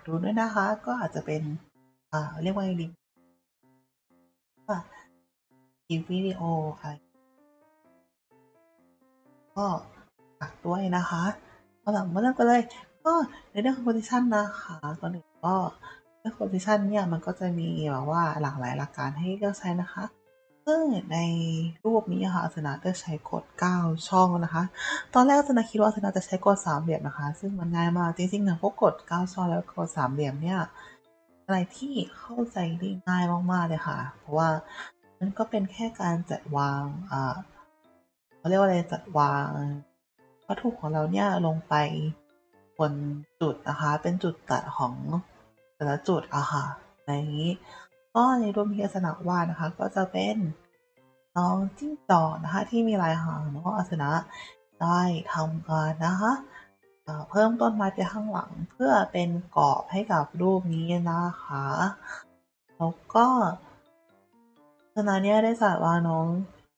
ากดูด้วยนะคะ ก็อาจจะเป็นอ่าเรียกว่าไงดีว่าคลิปวิดีโออะก็ฝากด้วยนะคะเอาล่ะมาเริ่มกันเลย ก็ในเรื่องของ position นะคะก่อนอื่นก็เรื่อง position เนี่ยมันก็จะมีแบบว่าหลากหลายหลักการให้เลือกใช้นะคะ ซึ่งในรูปนี้อะค่ะอาสนะเลือกใช้กฎ9ช่องนะคะ ตอนแรกอาสนะคิดว่าอาสนะจะใช้กฎสามเหลี่ยมนะคะ ซึ่งมันง่ายมากจริงๆนี่พวกกฎ9ช่องแล้วกฎสามเหลี่ยมเนี่ยอะไรที่เข้าใจได้ง่ายมากๆเลยค่ะ เพราะว่ามันก็เป็นแค่การจัดวางอ่าเขาเรียกว่าอะไรจัดวางวัตถุของเราเนี่ยลงไปบนจุดนะคะ เป็นจุดตัดของแต่ละจุดอะค่ะในนี้ ก็ในรูปที่อาสนะวาดนะคะ ก็จะเป็นน้องจิ้งจอกนะคะ ที่มีลายหางน้องอาสนะได้ทำการนะคะเพิ่มต้นไม้ไปข้างหลังเพื่อเป็นกรอบให้กับรูปนี้นะคะแล้วก็อาสนะเนี่ยได้จัดวางน้อง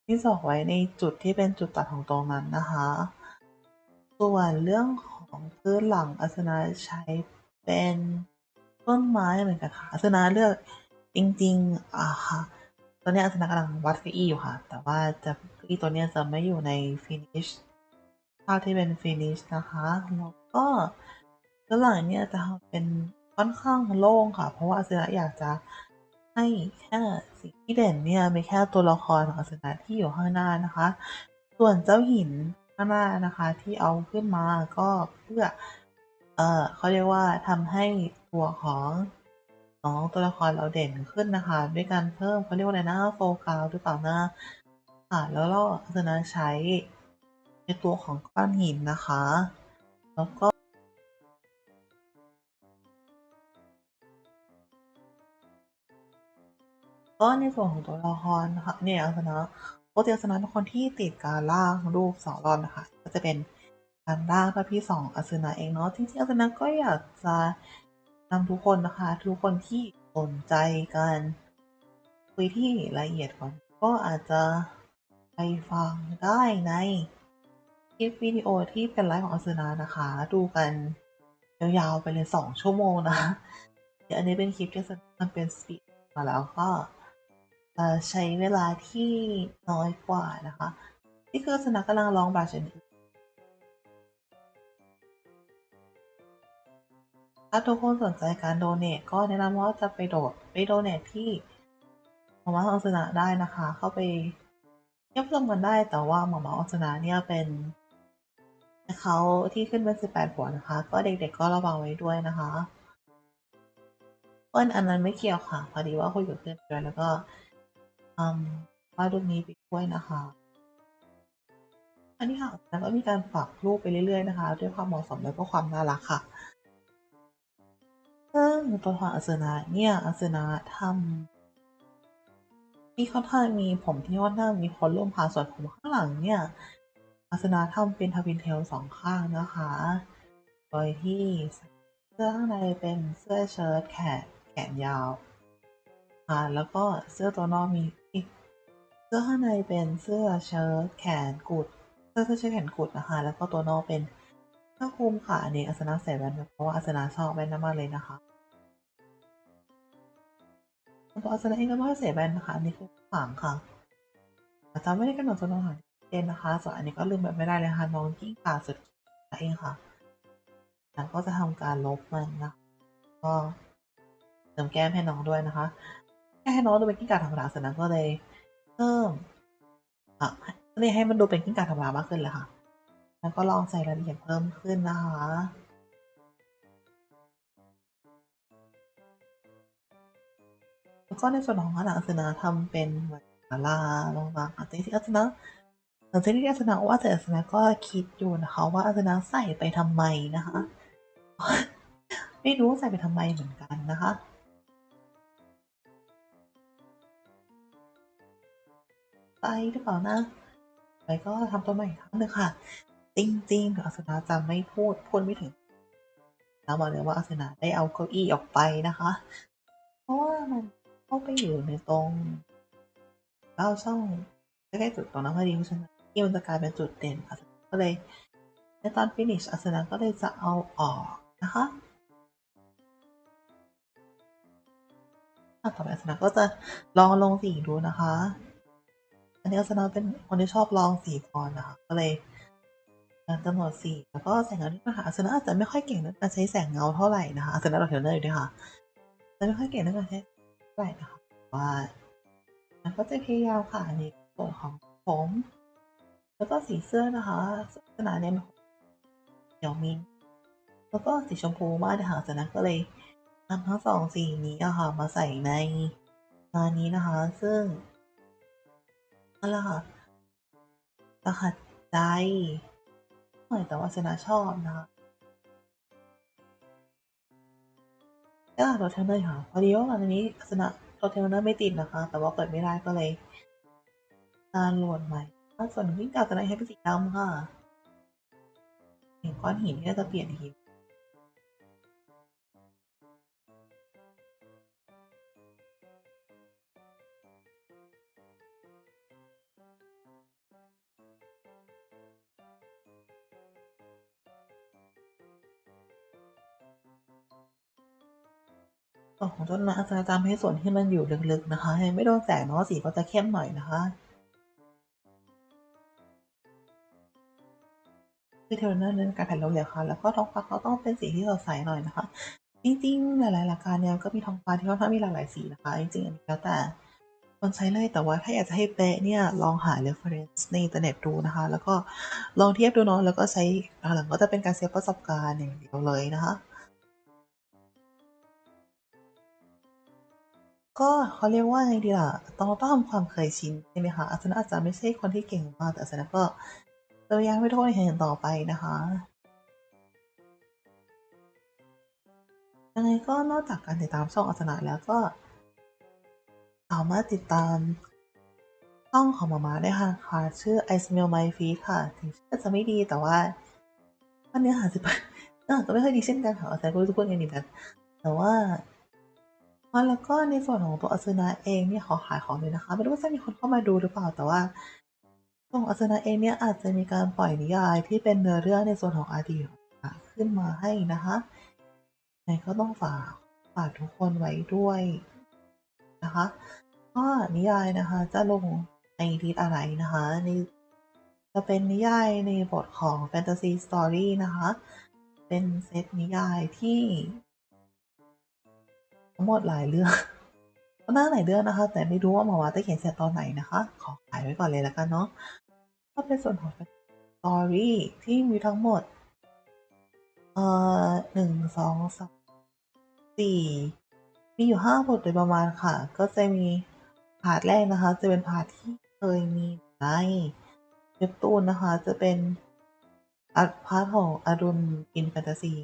จิ้งจอกไว้ในจุดที่เป็นจุดตัดของตรงนั้นนะคะ ส่วนเรื่องของพื้นหลังอาสนะใช้เป็นต้นไม้เหมือนกันค่ะอาสนะเลือก จริงๆอ่าค่ะตอนนี้อาสนะกำลังวัดเก้าอี้อยู่ค่ะ แต่ว่าจะเก้าอี้ตัวเนี้ยจะไม่อยู่ใน finish ภาพที่เป็น finish นะคะแล้วก็ด้านหลังเนี่ยจะเป็นค่อนข้างโล่งค่ะ เพราะว่าอาสนะอยากจะให้แค่สิ่งที่เด่นเนี่ยมีแค่ตัวละครของอาสนะที่อยู่ข้างหน้านะคะ ส่วนเจ้าหินข้างหน้านะคะที่เอาขึ้นมาก็เพื่อ เออเขาเรียกว่าทำให้ตัวของ น้องตัวละครเราเด่นขึ้นนะคะ ด้วยการเพิ่มเขาเรียกว่าอะไรนะโฟกัสหรือเปล่านะค่ะแล้วเราอาสนะใช้ในตัวของก้อนหินนะคะ แล้วก็ก็ในส่วนของตัวละครนะคะเนี่ยอาสนะปกติอาสนะเป็นคนที่ติดการล่างรูปสองรอบนะคะ ก็จะเป็นการล่างพระพี่สองอาสนะเองเนาะจริงๆอาสนะก็อยากจะ นำทุกคนนะคะ ทุกคนที่สนใจการคุยที่ละเอียดก่อนก็อาจจะไปฟังได้ในคลิปวิดีโอที่เป็นไลฟ์ของอาสนะนะคะ ดูกันยาวๆไปเลยสองชั่วโมงนะเดี๋ยวอันนี้เป็นคลิปที่อาสนะมันเป็นสปีดมาแล้วก็ใช้เวลาที่น้อยกว่านะคะ นี่คือสนะกำลังลองบาชน ถ้าทุกคนสนใจการโดเน a ก็แนะนำว่าจะไปโดดไปโดเน a ที่หมอมาอังสนะได้นะคะ เข้าไปเยี่ยมชมกันได้แต่ว่าหมอมาอังสนะเนี่ยเป็นเขาที่ขึ้นเป็น 18 หัวนะคะ ก็เด็กๆก็ระวังไว้ด้วยนะคะเอิ้นอันนั้นไม่เกี่ยวค่ะ พอดีว่าคุยกับเพื่อนไปด้วยแล้วก็อืมวาดรูปนี้ไปด้วยนะคะ อันนี้ค่ะแล้วก็มีการปรับรูปไปเรื่อยๆนะคะ ด้วยความเหมาะสมและก็ความน่ารักค่ะ ซึ่งตัวละครอาสนะเนี่ยอาสนะทำที่ค่อนข้างมีผมที่ค่อนข้างมีคนร่วมผ่าส่วนผมข้างหลังเนี่ยอาสนะทำเป็นทวินเทลสองข้างนะคะโดยที่เสื้อข้างในเป็นเสื้อเชิ้ตแขนแขนยาวค่ะแล้วก็เสื้อตัวนอกมีอีกเสื้อข้างในเป็นเสื้อเชิ้ตแขนกุดเสื้อเสื้อเชิ้ตแขนกุดนะคะ แล้วก็ตัวนอกเป็น ผ้าคลุมค่ะ อันนี้อาสนะใส่แว่นเพราะว่าอาสนะชอบแว่นมากเลยนะคะตัวอาสนะเองก็ไม่ใส่แว่นนะคะอันนี้คือขวางค่ะแต่จำไม่ได้กำหนดจำนวนหางเจนนะคะ ส่วนอันนี้ก็ลืมแบบไม่ได้เลยค่ะน้องกิ้งก่าสุดเองค่ะแล้วก็จะทำการลบมันนะก็เติมแก้มให้น้องด้วยนะคะแค่ให้น้องดูเป็นกิ้งก่าธรรมดาเสร็จแล้วก็เลยเพิ่มอะก็เลยให้มันดูเป็นกิ้งก่าธรรมดามากขึ้นเลยค่ะ แล้วก็ลองใส่รายละเอียดเพิ่มขึ้นนะคะแล้วก็ในส่วนของอาสนะทำเป็นเหมือนศาลาลงมาค่ะจริงๆอาสนะหลังจากที่อาสนะว่าแต่อาสนะก็คิดอยู่นะคะว่าอาสนะใส่ไปทำไมนะคะ ไม่รู้ใส่ไปทำไมเหมือนกันนะคะไปหรือเปล่านะไปก็ทำตัวใหม่อีกครั้งหนึ่งค่ะ จริงๆเดี๋ยวอาสนะจะไม่พูด พูดไม่ถึง แล้วบอกเลยว่าอาสนะได้เอาเก้าอี้ออกไปนะคะ เพราะว่ามันเข้าไปอยู่ในตรงเก้าช่องใกล้ๆจุดตรงนั้นพอดีเพราะฉะนั้นที่มันจะกลายเป็นจุดเด่นอาสนะก็เลยในตอนฟินิชอาสนะก็เลยจะเอาออกนะคะอะต่อไปอัศนาก็จะลองลงสีดูนะคะ อันนี้อัศนาเป็นคนที่ชอบลองสีก่อนนะคะ ก็เลย กำหนดสีแล้วก็แสงเงาที่ปัญหาอัศนาอาจจะไม่ค่อยเก่งในการใช้แสงเงาเท่าไหร่นะคะอัศนาเราเทรนเนอร์อยู่ด้วยค่ะจะไม่ค่อยเก่งในการใช้เท่าไหร่นะคะว่ามันก็จะพยายามค่ะในส่วนของผมแล้วก็สีเสื้อนะคะลักษณะเนี่ยเขียวมินแล้วก็สีชมพูมากเลยค่ะจากนั้นก็เลยนำทั้งสองสีนี้อะค่ะมาใส่ในงานนี้นะคะ ซึ่งนั่นแหละค่ะรหัสใจ่อยแต่ว่าชนาชอบนะคะก็โรเทนเนอร์ค่ะพอดีว่าวันนี้ชนะโรเทนเนอร์ไม่ติดนะคะ แต่ว่าเปิดไม่ได้ก็เลยการโหลดใหม่ส่วนวิ่งกลับจะได้ให้เป็นสีดำค่ะเห็นก้อนหินที่จะเปลี่ยนหิน ส่วนของต้นไม้อาจารย์จำให้ส่วนที่มันอยู่ลึกๆนะคะให้ไม่โดนแสงเนาะสีก็จะเข้มหน่อยนะคะคือเทรนเนอร์เน้นการถ่ายรูปเหลวค่ะ แล้วก็ท้องฟ้าเขาต้องเป็นสีที่สดใสหน่อยนะคะ จริงๆ หลายๆหลักการเนี่ยก็มีท้องฟ้าที่ค่อนข้างมีหลากหลายสีนะคะ จริงๆอันนี้แล้วแต่คนใช้เลยแต่ว่าถ้าอยากจะให้เป๊ะเนี่ยลองหา reference ในอินเทอร์เน็ตดูนะคะ แล้วก็ลองเทียบดูเนาะแล้วก็ใช้หลังก็จะเป็นการเซฟประสบการณ์อย่างเดียวเลยนะคะ ก็เขาเรียกว่าไงดีล่ะต้องต้องทำความเคยชินใช่ไหมคะอาจารย์อาจจะไม่ใช่คนที่เก่งมากแต่อาจารย์ก็จะพยายามไม่โทษในเหตุต่อไปนะคะยังไงก็นอกจากการติดตามช่องอัศนะแล้วก็สามารถติดตามช่องของมามาได้ค่ะค่ะชื่อ I Smell My Feet ค่ะ ถึงชื่อจะไม่ดีแต่ว่าเนื้อหาสิบเนื้อหาก็ไม่ค่อยดีเช่นกันค่ะอาจารย์ก็รู้จะพูดไงดีกันแต่ว่า แล้วก็ในส่วนของตัวอัศนะเองเนี่ยขอขายของเลยนะคะ ไม่รู้ว่าจะมีคนเข้ามาดูหรือเปล่าแต่ว่าตัวองอัศนะเองเนี่ยอาจจะมีการปล่อยนิยายที่เป็นเนื้อเรื่องในส่วนของอดีตขึ้นมาให้นะคะยังไงก็ต้องฝากฝากทุกคนไว้ด้วยนะคะก็นิยายนะคะ จะลงในทิศอะไรนะคะในจะเป็นนิยายในบทของแฟนตาซีสตอรี่นะคะ เป็นเซตนิยายที่ ทั้งหมดหลายเรื่องก็น่าหลายเรื่องนะคะ แต่ไม่รู้ว่าหมาวาจะเขียนเสร็จตอนไหนนะคะ ขอขายไว้ก่อนเลยแล้วกันเนาะก็เป็นส่วนของสตอรี่ที่มีทั้งหมด เอ่อหนึ่งสองสามสี่มีอยู่ห้าบทโดยประมาณค่ะ ก็จะมีพาร์ทแรกนะคะ จะเป็นพาร์ทที่เคยมีในเว็บตูนนะคะ จะเป็นอาพาร์ทของอรุณอินแฟนตาซี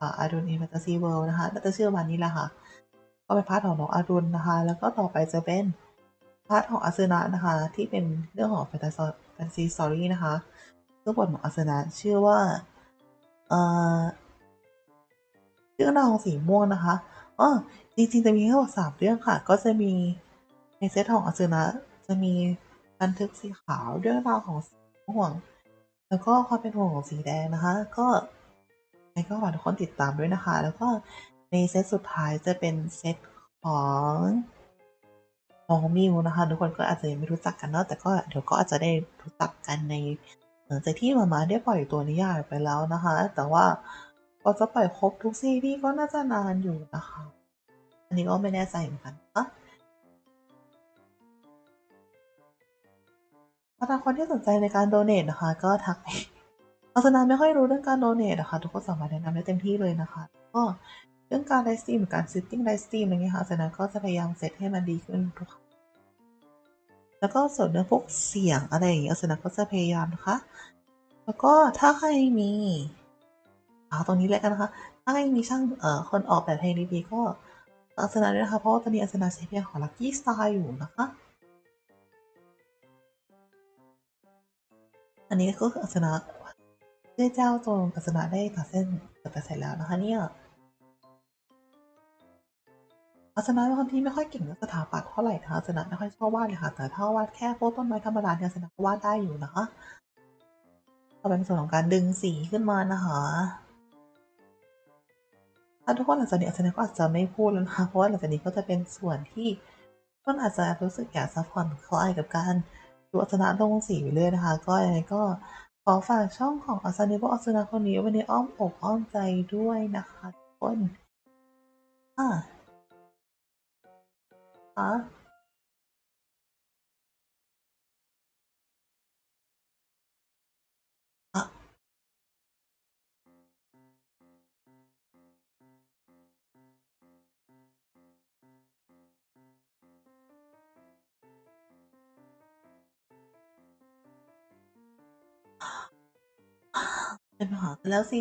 อ่าอรุณอินแฟนตาซีเวิลด์นะคะน่าจะชื่อประมาณนี้แหละค่ะ ก็เป็นพาร์ทของน้องอารุณนะคะ แล้วก็ต่อไปจะเป็นพาร์ทของอาซึนะนะคะ ที่เป็นเรื่องของแฟนตาซีแฟนซีสตอรี่นะคะซึ่งบทของอาซึนะชื่อว่าเอ่อเรื่องราวของสีม่วงนะคะอ๋อจริงๆจะมีทั้งหมดสามเรื่องค่ะ ก็จะมีในเซตของอาซึนะจะมีบันทึกสีขาวเรื่องราวของสีม่วง แล้วก็ความเป็นห่วงของสีแดงนะคะ ก็ยังไงก็ฝากทุกคนติดตามด้วยนะคะ แล้วก็ ในเซตสุดท้ายจะเป็นเซตของน้องมิวนะคะ ทุกคนก็อาจจะยังไม่รู้จักกันเนาะแต่ก็เดี๋ยวก็อาจจะได้รู้จักกันในหลังจากที่มามาได้ปล่อยตัวนิยายไปแล้วนะคะ แต่ว่าก็จะปล่อยครบทุกซีรีส์ก็น่าจะนานอยู่นะคะ อันนี้ก็ไม่แน่ใจเหมือนกันนะสำหรับคนที่สนใจในการโดเนทนะคะ ก็ทักไปอาสนาไม่ค่อยรู้เรื่องการโดเนทนะคะ ทุกคนสามารถแนะนำได้เต็มที่เลยนะคะ ก็ เรื่องการไลฟ์สตรีมการซิตติ้งไลฟ์สตรีมอะไรเงี้ยค่ะอาสนาก็จะพยายามเซตให้มันดีขึ้นทุกแล้วก็ส่วนเรื่องพวกเสียงอะไรอย่างเงี้ยอาสนาก็จะพยายามนะคะ แล้วก็ถ้าใครมีเอาตรงนี้เลยกันนะคะ ถ้าใครมีช่างเอ่อคนออกแบบเพลงดีๆก็อาสนาด้วยนะคะ เพราะว่าตอนนี้อาสนาใช้เพลงของ Lucky Star อยู่นะคะ อันนี้ก็คืออัศนะเจ้าเจ้าตรงอัศนะได้ตัดเส้นตัดเสร็จแล้วนะคะเนี่ย อัศนะเป็นคนที่ไม่ค่อยเก่งเรื่องสถาปัตย์เท่าไหร่นะคะอัศนะไม่ค่อยชอบวาดเลยค่ะ แต่ถ้าวาดแค่พวกต้นไม้ธรรมดาเนี่ยอัศนะก็วาดได้อยู่นะคะต่อไปเป็นส่วนของการดึงสีขึ้นมานะคะถ้าทุกคนหลังจากนี้อาจารย์ก็อาจจะไม่พูดแล้วนะคะเพราะว่าหลังจากนี้ก็จะเป็นส่วนที่ทุกคนอาจจะรู้สึกอยากจะผ่อนคลายกับการดูอาจารย์ลงสีไปเรื่อยนะคะ ก็ยังไงก็ขอฝากช่องของอาจารย์นิโบอาจารย์คนนี้ไว้ในอ้อมอกอ้อมใจด้วยนะคะทุกคนอะ ค่ะอะเป็นปัญหากันแล้วสิ